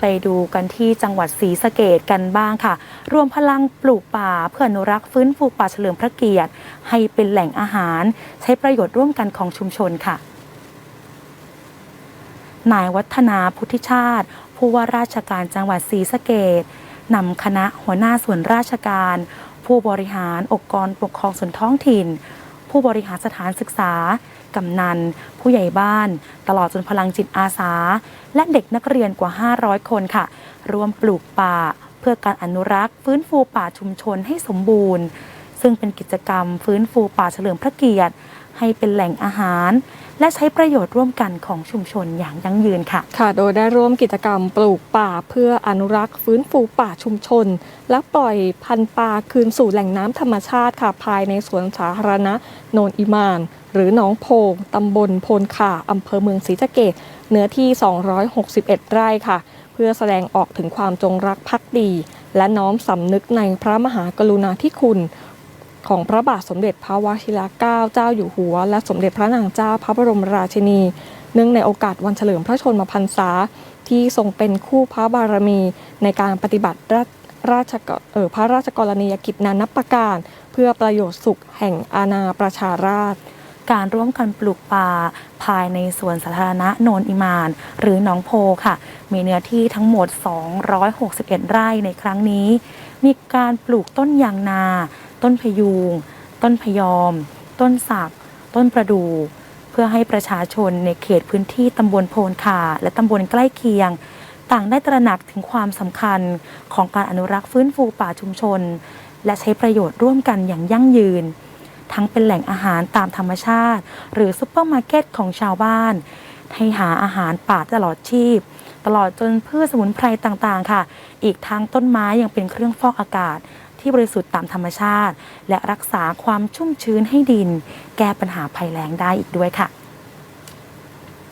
ไปดูกันที่จังหวัดศรีสะเกดกันบ้างค่ะ รวมพลังปลูกป่าเพื่ออนุรักษ์ฟื้นฟูป่าเฉลิมพระเกียรติ ให้เป็นแหล่งอาหาร ใช้ประโยชน์ร่วมกันของชุมชนค่ะ นายวัฒนาพุทธิชาติ ผู้ว่าราชการจังหวัดศรีสะเกดนำคณะหัวหน้าส่วนราชการ ผู้บริหารองค์กรปกครองส่วนท้องถิ่น ผู้บริหารสถานศึกษา กำนัน ผู้ใหญ่บ้าน ตลอดจนพลังจิตอาสา และเด็กนักเรียนกว่า 500 คนค่ะร่วมปลูกป่า เพื่อการอนุรักษ์ ฟื้นฟูป่าชุมชนให้สมบูรณ์ ซึ่งเป็นกิจกรรมฟื้นฟูป่าเฉลิมพระเกียรติ ให้เป็นแหล่งอาหาร และใช้ประโยชน์ร่วมกันของชุมชนอย่างยั่งยืนค่ะ ค่ะ โดยได้ร่วมกิจกรรมปลูกป่าเพื่ออนุรักษ์ฟื้นฟูป่าชุมชน และปล่อยพันธุ์ปลาคืนสู่แหล่งน้ำธรรมชาติค่ะภายในสวนสาธารณะโนนอิมาน หรือหนองโพงตำบลโพนข่าอำเภอเมืองศรีสะเกษเนื้อที่ 261 ไร่ค่ะ เพื่อแสดงออกถึงความจงรักภักดี และน้อมสำนึกในพระมหากรุณาธิคุณ ของพระบาทสมเด็จพระวชิรเกล้าเจ้าอยู่หัว และสมเด็จพระนางเจ้าพระบรมราชินี เนื่องในโอกาสวันเฉลิมพระชนมพรรษา ที่ทรงเป็นคู่พระบารมีในการปฏิบัติราชราชกเอ่อพระราชกรณียกิจนานับประการ เพื่อประโยชน์สุขแห่งอาณาประชาราษฎร์การร่วมกันปลูกป่าภายในสวนสาธารณะโนนอิมาน หรือหนองโพค่ะ มีเนื้อที่ทั้งหมด 261 ไร่ในครั้งนี้ มีการปลูกต้นยางนา ต้นพยูง ต้นพยอม ต้นสัก ต้นประดู่เพื่อให้ประชาชนในเขตพื้นที่ตำบลโพนขาและตำบลใกล้เคียง ต่างได้ตระหนักถึงความสำคัญของการอนุรักษ์ฟื้นฟูป่าชุมชน และใช้ประโยชน์ร่วมกันอย่างยั่งยืน ทั้งเป็นแหล่งอาหารตามธรรมชาติ หรือซุปเปอร์มาร์เก็ตของชาวบ้าน ให้หาอาหารป่าตลอดชีพ ตลอดจนพืชสมุนไพรต่างๆ ค่ะ อีกทั้งต้นไม้ยังเป็นเครื่องฟอกอากาศที่บริสุทธิ์ตามธรรมชาติ และรักษาความชุ่มชื้นให้ดิน แก้ปัญหาภัยแล้งได้อีกด้วยค่ะ